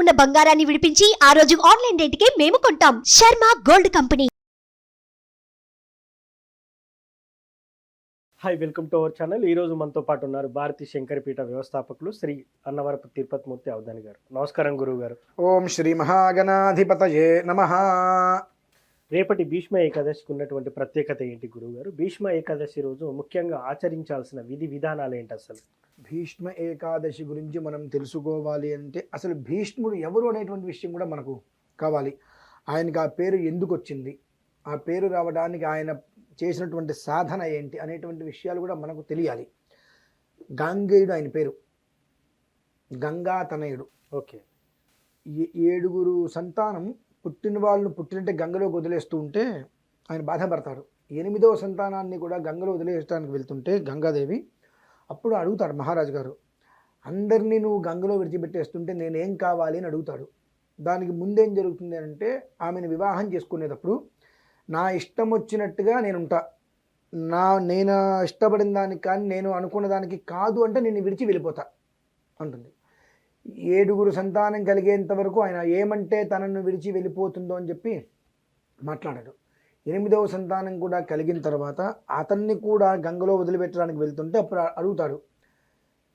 ఉన్న బంగారాన్ని విడిపించి ఆ రోజు ఆన్లైన్ రేటుకే మేము కొంటాం. Sharma gold company. Hi welcome to our channel ఈ రోజు మనతో పాటు ఉన్నారు భారతీ శంకరపీఠ వ్యవస్థాపకులు శ్రీ అన్నవరపు తిరుపతిమూర్తి అవధాని గారు. నమస్కారం గురువు గారు. ఓం శ్రీ మహాగణాధిపతయే నమ. రేపటి భీష్మ ఏకాదశికి ఉన్నటువంటి ప్రత్యేకత ఏంటి గురువు గారు భీష్మ ఏకాదశి రోజు ముఖ్యంగా ఆచరించాల్సిన విధి విధానాలు ఏంటి అసలు? భీష్మ ఏకాదశి గురించి మనం తెలుసుకోవాలి అంటే అసలు భీష్ముడు ఎవరు అనేటువంటి విషయం కూడా మనకు కావాలి. ఆయనకి ఆ పేరు ఎందుకు వచ్చింది? ఆ పేరు రావడానికి ఆయన చేసినటువంటి సాధన ఏంటి అనేటువంటి విషయాలు కూడా మనకు తెలియాలి. గాంగేయుడు ఆయన పేరు. గంగా తనయుడు ఓకే ఏడుగురు సంతానం పుట్టిన వాళ్ళను పుట్టినట్టే గంగలో వదిలేస్తూ ఉంటే ఆయన బాధపడతాడు. ఎనిమిదవ సంతానాన్ని కూడా గంగలో వదిలేయడానికి వెళ్తుంటే గంగాదేవి అప్పుడు అడుగుతాడు మహారాజు గారు అందరినీ నువ్వు గంగలో విడిచిపెట్టేస్తుంటే నేనేం కావాలి? అని అడుగుతాడు. దానికి ముందేం జరుగుతుంది అంటే ఆమెను వివాహం చేసుకునేటప్పుడు నా ఇష్టం వచ్చినట్టుగా నేనుంటా. నా నేను ఇష్టపడిన దానికి కానీ నేను అనుకున్న దానికి కాదు అంటే నేను విడిచి వెళ్ళిపోతా అంటుంది. ఏడుగురు సంతానం కలిగేంత వరకు ఆయన ఏమంటే తనను విడిచి వెళ్ళిపోతుందో అని చెప్పి మాట్లాడాడు. ఎనిమిదవ సంతానం కూడా కలిగిన తర్వాత అతన్ని కూడా గంగలో వదిలిపెట్టడానికి వెళ్తుంటే అప్పుడు అడుగుతాడు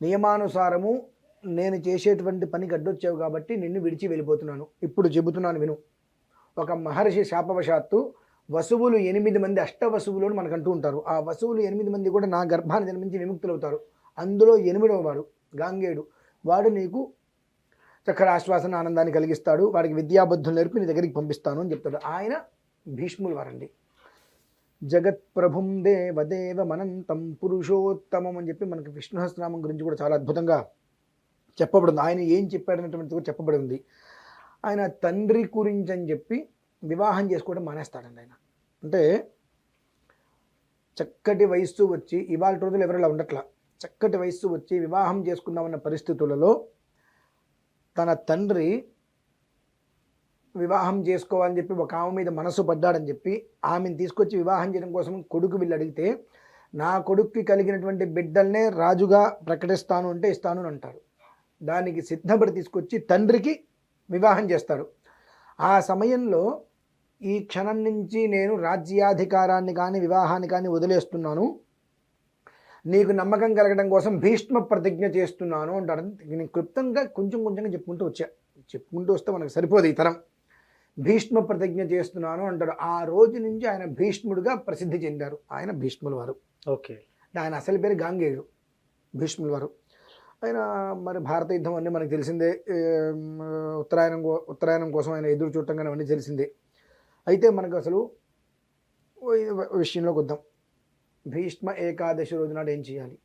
నియమానుసారము నేను చేసేటువంటి పనికి అడ్డొచ్చావు కాబట్టి నిన్ను విడిచి వెళ్ళిపోతున్నాను. ఇప్పుడు చెబుతున్నాను విను. ఒక మహర్షి శాపవశాత్తు వసువులు ఎనిమిది మంది అష్ట వసువులు అని మనకు అంటూ ఉంటారు. ఆ వసువులు ఎనిమిది మంది కూడా నా గర్భాన్ని జన్మించి విముక్తులవుతారు. అందులో ఎనిమిదవ వాడు గాంగేయుడు. వాడు నీకు చక్కర ఆశ్వాసన ఆనందాన్ని కలిగిస్తాడు. వాడికి విద్యాబుద్ధులు నేర్పి నీ దగ్గరికి పంపిస్తాను అని చెప్తాడు. ఆయన భీష్ములు వారండి. జగత్ప్రభుం దేవదేవ మనంతం పురుషోత్తమం అని చెప్పి మనకి విష్ణుహస్నామం గురించి కూడా చాలా అద్భుతంగా చెప్పబడింది. ఆయన ఏం చెప్పాడనేటువంటిది కూడా చెప్పబడి ఉంది. ఆయన తండ్రి గురించి అని చెప్పి వివాహం చేసుకోవడం మానేస్తాడండి ఆయన. అంటే చక్కటి వయస్సు వచ్చి ఇవాళ రోజులు ఎవరిలా ఉండట్లా? చక్కటి వయస్సు వచ్చి వివాహం చేసుకుందామన్న పరిస్థితులలో తన తండ్రి వివాహం చేసుకోవాలని చెప్పి ఒక ఆమె మీద మనసు పడ్డాడని చెప్పి ఆమెను తీసుకొచ్చి వివాహం చేయడం కోసం కొడుకు వీళ్ళు అడిగితే నా కొడుక్కి కలిగినటువంటి బిడ్డల్నే రాజుగా ప్రకటిస్తాను అంటే ఇస్తాను అని అంటారు దానికి సిద్ధపడి తీసుకొచ్చి తండ్రికి వివాహం చేస్తాడు. ఆ సమయంలో ఈ క్షణం నుంచి నేను రాజ్యాధికారాన్ని కానీ వివాహాన్ని కానీ వదిలేస్తున్నాను. నీకు నమ్మకం కలగడం కోసం భీష్మ ప్రతిజ్ఞ చేస్తున్నాను అంటాడు. నేను క్లుప్తంగా కొంచెం కొంచెంగా చెప్పుకుంటూ వచ్చా. చెప్పుకుంటూ వస్తే మనకు సరిపోదు ఈ తరం. భీష్మ ప్రతిజ్ఞ చేస్తున్నాను అంటాడు. ఆ రోజు నుంచి ఆయన భీష్ముడుగా ప్రసిద్ధి చెందారు. ఆయన భీష్ముల వారు. ఓకే. ఆయన అసలు పేరు గాంగేయుడు భీష్ముల వారు. ఆయన మరి భారత యుద్ధం అన్నీ మనకు తెలిసిందే. ఉత్తరాయణం ఉత్తరాయణం కోసం ఆయన ఎదురు చూడటం కానీ అవన్నీ తెలిసిందే. అయితే మనకు అసలు విషయంలోకి వద్దాం. భీష్మ ఏకాదశి రోజు నాడు ఏం చేయాలి?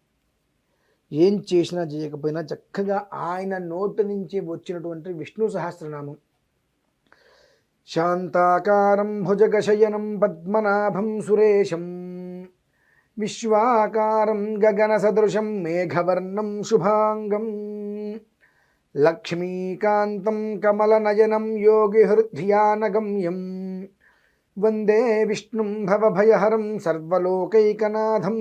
ఏం చేసినా చేయకపోయినా చక్కగా ఆయన నోటి నుంచి వచ్చినటువంటి విష్ణు సహస్రనామం. శాంతాకారం భుజగశయనం పద్మనాభం సురేశం. విశ్వాకారం గగనసదృశం మేఘవర్ణం శుభాంగం. లక్ష్మీకాంతం కమలనయనం యోగిహృద్ధ్యానగమ్యం. వందే విష్ణుం భవభయహరం సర్వలోకైకనాథం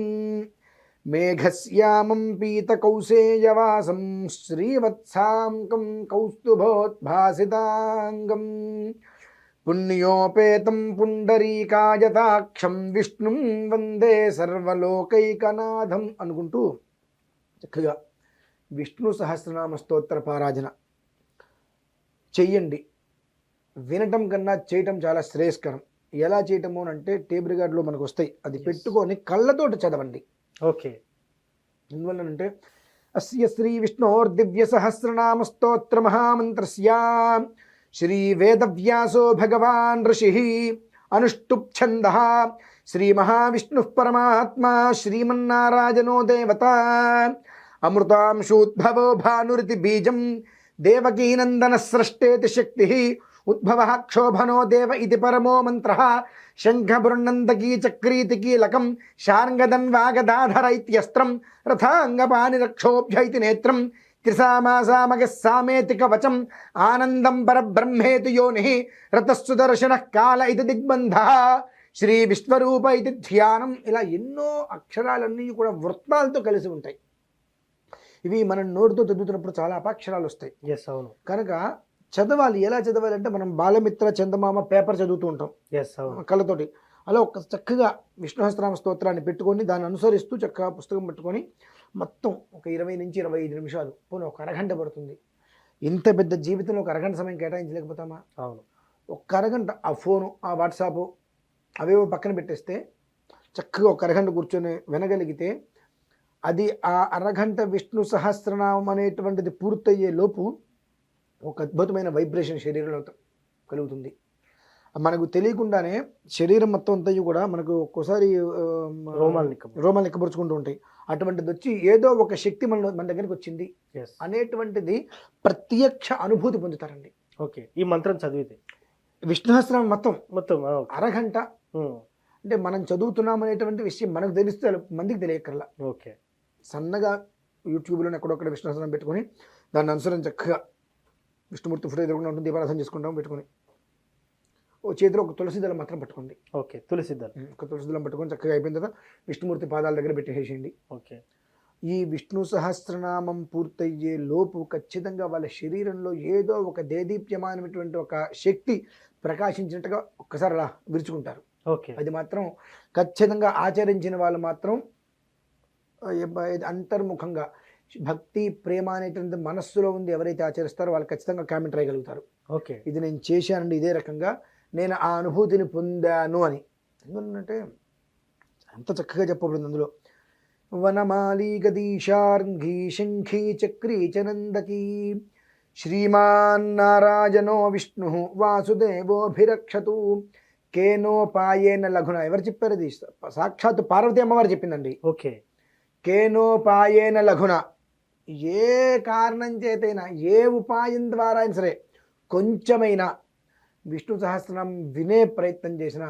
మేఘశ్యామం పీతకౌసేయవాసం శ్రీవత్సాంకం కౌస్తుభోద్భాసితాంగం పుణ్యోపేతం పుండరీకాయతాక్షం విష్ణుం వందే సర్వలోకైకనాథం అనుకుంటూ చక్కగా విష్ణు సహస్రనామ స్తోత్ర పారాజన చెయ్యండి. వినటం కన్నా చేయటం చాలా శ్రేయస్కరం. ఎలా చేయటము అని అంటే టేబుల్ గార్డులో మనకు వస్తాయి అది. పెట్టుకొని కళ్ళతోటి చదవండి. ఓకే. ఎందువల్లనంటే అస్య శ్రీ విష్ణోర్దివ్య సహస్రనామ స్తోత్ర మహామంత్రస్య శ్రీ వేదవ్యాసో భగవాన్ ఋషి అనుష్టుప్ఛంద శ్రీ మహావిష్ణు పరమాత్మా శ్రీమన్నారాయణో దేవత అమృతాంశూద్భవో భానురితి బీజం దేవకీనందన స్రష్టేతి శక్తి ఉద్భవ క్షోభనో దేవ ఇది పరమో మంత్ర. శంఖబృన్నందకీ చక్రీతి కీలకం శార్ంగదన్వాగదాధర ఇత్యస్త్రం రథాంగపాని రక్షోభ్య ఇతి నేత్రం త్రిసామాసామగ సామేతి కవచం ఆనందం పరబ్రహ్మేతి యోని రతస్సు దర్శన కాల ఇది దిగ్బంధ. శ్రీ విశ్వరూప ఇది ధ్యానం. ఇలా ఎన్నో అక్షరాలన్నీ కూడా వృత్తాలతో కలిసి ఉంటాయి. ఇవి మనం నోటితో చదువుతున్నప్పుడు చాలా అపాక్షరాలు వస్తాయి. ఎస్ అవును. కనుక చదవాలి. ఎలా చదవాలి అంటే మనం బాలమిత్ర చందమామ పేపర్ చదువుతూ ఉంటాం. కళ్ళతోటి. అలా ఒక చక్కగా విష్ణుహస్త్రామ స్తోత్రాన్ని పెట్టుకొని దాన్ని అనుసరిస్తూ చక్కగా పుస్తకం పెట్టుకొని మొత్తం ఒక ఇరవై నుంచి ఇరవై ఐదు నిమిషాలు. పోనీ ఒక అరగంట పడుతుంది. ఇంత పెద్ద జీవితంలో ఒక అరగంట సమయం కేటాయించలేకపోతామా? అవును. ఒక్క అరగంట ఆ ఫోను ఆ వాట్సాప్ అవేవో పక్కన పెట్టేస్తే చక్కగా ఒక అరగంట కూర్చొని వినగలిగితే అది ఆ అరగంట విష్ణు సహస్రనామం అనేటువంటిది పూర్తయ్యే లోపు ఒక అద్భుతమైన వైబ్రేషన్ శరీరంలో కలుగుతుంది. మనకు తెలియకుండానే శరీరం మొత్తం అంతా కూడా మనకు ఒక్కోసారి రోమాలు రోమాలు ఎక్కబరుచుకుంటూ ఉంటాయి. అటువంటిది వచ్చి ఏదో ఒక శక్తి మన మన దగ్గరికి వచ్చింది. అనేటువంటిది ప్రత్యక్ష అనుభూతి పొందుతారండి. ఓకే. ఈ మంత్రం చదివితే? విష్ణుహస్త్రం మొత్తం మొత్తం. అరగంట. అంటే మనం చదువుతున్నాం అనేటువంటి విషయం మనకు తెలిస్తే మందికి తెలియక్కర్లా. ఓకే. సన్నగా యూట్యూబ్లో ఎక్కడొక్కడ విష్ణుహస్త్రం పెట్టుకొని దాన్ని అనుసరించి చక్కగా విష్ణుమూర్తి ఫోటో ఎదురుకుండా ఉంటుంది దీపారాధన చేసుకుంటాం పెట్టుకొని. ఓ చేతిలో ఒక తులసి దళం మాత్రం పట్టుకోండి. ఓకే తులసిద్దరు ఒక తులసి దళం పట్టుకొని చక్కగా అయిపోయిన తర్వాత విష్ణుమూర్తి పాదాల దగ్గర పెట్టేసేయండి. ఓకే. ఈ విష్ణు సహస్రనామం పూర్తయ్యే లోపు ఖచ్చితంగా వాళ్ళ శరీరంలో ఏదో ఒక దేదీప్యమానమైనటువంటి ఒక శక్తి ప్రకాశించినట్టుగా ఒక్కసారి అలా విరుచుకుంటారు. ఓకే. అది మాత్రం ఖచ్చితంగా ఆచరించిన వాళ్ళు మాత్రం అంతర్ముఖంగా భక్తి ప్రేమ అనేటువంటి మనస్సులో ఉంది ఎవరైతే ఆచరిస్తారో వాళ్ళు ఖచ్చితంగా కామెంట్ రాయగలుగుతారు. ఓకే. ఇది నేను చేశానండి ఇదే రకంగా. నేను ఆ అనుభూతిని పొందాను అని. ఎందుకంటే అంత చక్కగా చెప్పబడింది అందులో. వనమాలి గదీశార్ఘీ శంఖీ చక్రీ చనందకీ శ్రీమాన్ నారాయణో విష్ణు వాసుదేవోభిరక్షతు కేనోపాయేన లఘున. ఎవరు చెప్పారు ఇది? సాక్షాత్తు పార్వతీ అమ్మవారు చెప్పిందండి. ఓకే. కేనోపాయేన లఘున. ఏ కారణం చేతైనా ఏ ఉపాయం ద్వారా అయినా సరే కొంచెమైనా విష్ణు సహస్రం వినే ప్రయత్నం చేసిన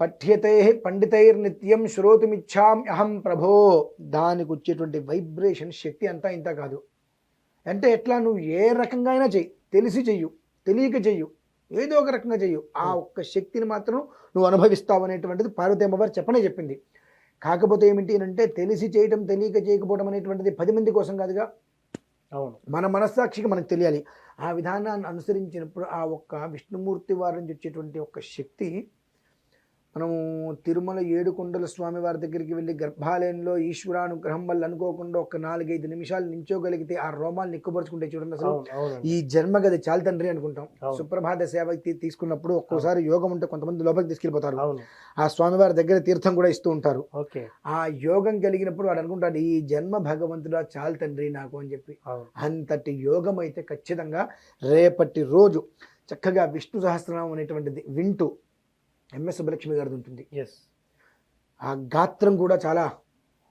పఠ్యతే పండితైర్ నిత్యం శ్రోతుమిచ్చాం అహం ప్రభో దానికి వచ్చేటువంటి వైబ్రేషన్ శక్తి అంతా ఇంత కాదు. అంటే ఎట్లా? నువ్వు ఏ రకంగా అయినా చెయ్యి తెలిసి చెయ్యు తెలియక చెయ్యు ఏదో ఒక రకంగా చెయ్యు. ఆ ఒక్క శక్తిని మాత్రం నువ్వు అనుభవిస్తావు అనేటువంటిది పార్వతీ అమ్మవారు చెప్పనే చెప్పింది. కాకపోతే ఏమిటి అంటే తెలిసి చేయటం తెలియక చేయకపోవడం అనేటువంటిది పది మంది కోసం కాదుగా. అవును. మన మనస్సాక్షికి మనకు తెలియాలి. ఆ విధానాన్ని అనుసరించినప్పుడు ఆ ఒక్క విష్ణుమూర్తి వారి నుంచి వచ్చేటువంటి ఒక్క శక్తి మనము తిరుమల ఏడుకొండల స్వామి వారి దగ్గరికి వెళ్ళి గర్భాలయంలో ఈశ్వరానుగ్రహం వల్ల అనుకోకుండా ఒక నాలుగైదు నిమిషాలు నించోగలిగితే ఆ రోమాలు నిక్కుపరుచుకుంటే చూడండి అసలు. ఈ జన్మ గది చాలు తండ్రి అనుకుంటాం. సుప్రభాత సేవ తీసుకున్నప్పుడు ఒక్కోసారి యోగం ఉంటే కొంతమంది లోపలికి తీసుకెళ్ళిపోతారు. ఆ స్వామివారి దగ్గర తీర్థం కూడా ఇస్తూ ఉంటారు. ఆ యోగం కలిగినప్పుడు వాడు అనుకుంటాడు ఈ జన్మ భగవంతుడా చాలు తండ్రి నాకు అని చెప్పి. అంతటి యోగం అయితే ఖచ్చితంగా రేపటి రోజు చక్కగా విష్ణు సహస్రనామం అనేటువంటిది వింటూ ఎంఎస్ సుబ్బలక్ష్మి గారిది ఉంటుంది. ఎస్ ఆ గాత్రం కూడా చాలా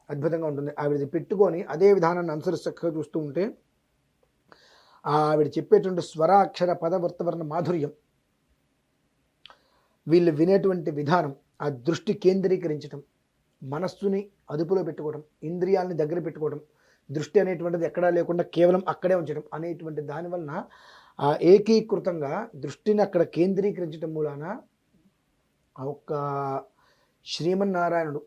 అద్భుతంగా ఉంటుంది. ఆవిడది పెట్టుకొని అదే విధానాన్ని అనుసరిస్తూ చక్కగా చూస్తూ ఉంటే ఆవిడ చెప్పేటువంటి స్వరాక్షర పదవర్తవర్ణ మాధుర్యం వీళ్ళు వినేటువంటి విధానం ఆ దృష్టి కేంద్రీకరించడం మనస్సుని అదుపులో పెట్టుకోవడం ఇంద్రియాలని దగ్గర పెట్టుకోవడం దృష్టి అనేటువంటిది ఎక్కడా లేకుండా కేవలం అక్కడే ఉంచడం అనేటువంటి దాని వలన ఆ ఏకీకృతంగా దృష్టిని అక్కడ కేంద్రీకరించడం మూలాన ఆ ఒక్క శ్రీమన్నారాయణుడు.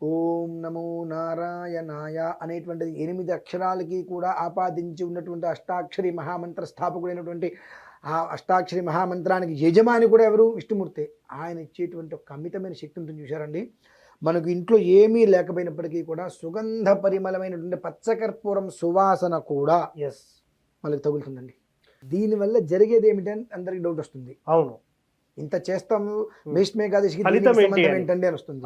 ఓం నమో నారాయణాయ అనేటువంటిది ఎనిమిది అక్షరాలకి కూడా ఆపాదించి ఉన్నటువంటి అష్టాక్షరి మహామంత్ర స్థాపకుడైనటువంటి ఆ అష్టాక్షరి మహామంత్రానికి యజమాని కూడా ఎవరు? విష్ణుమూర్తి. ఆయన ఇచ్చేటువంటి ఒక అమితమైన శక్తి ఉంటుంది చూశారండి. మనకు ఇంట్లో ఏమీ లేకపోయినప్పటికీ కూడా సుగంధ పరిమళమైనటువంటి పచ్చకర్పూరం సువాసన కూడా ఎస్ మనకు తగులుతుందండి. దీనివల్ల జరిగేది ఏమిటని అందరికి డౌట్ వస్తుంది. అవును. ఇంత చేస్తాము సంబంధం అని? ఏంటండి అని వస్తుంది.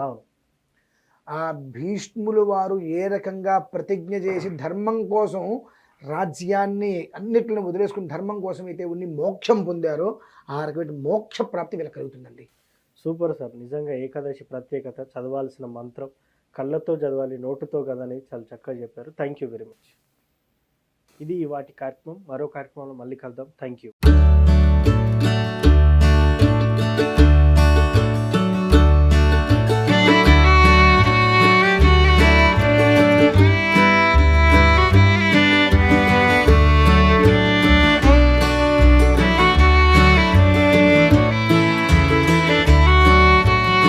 ఆ భీష్ములు వారు ఏ రకంగా ప్రతిజ్ఞ చేసి ధర్మం కోసం రాజ్యాన్ని అన్నిటిని వదిలేసుకుని ధర్మం కోసం అయితే ఉన్ని మోక్షం పొందారో ఆ రకమైన మోక్ష ప్రాప్తి వీళ్ళకి కలుగుతుందండి. Super sir. నిజంగా ఏకాదశి ప్రత్యేకత చదవాల్సిన మంత్రం కళ్ళతో చదవాలి నోటుతో కదని చాలా చక్కగా చెప్పారు. థ్యాంక్ యూ వెరీ మచ్ ఇది వాటి కార్యక్రమం. మరో కార్యక్రమంలో మళ్ళీ కలుద్దాం. Thank you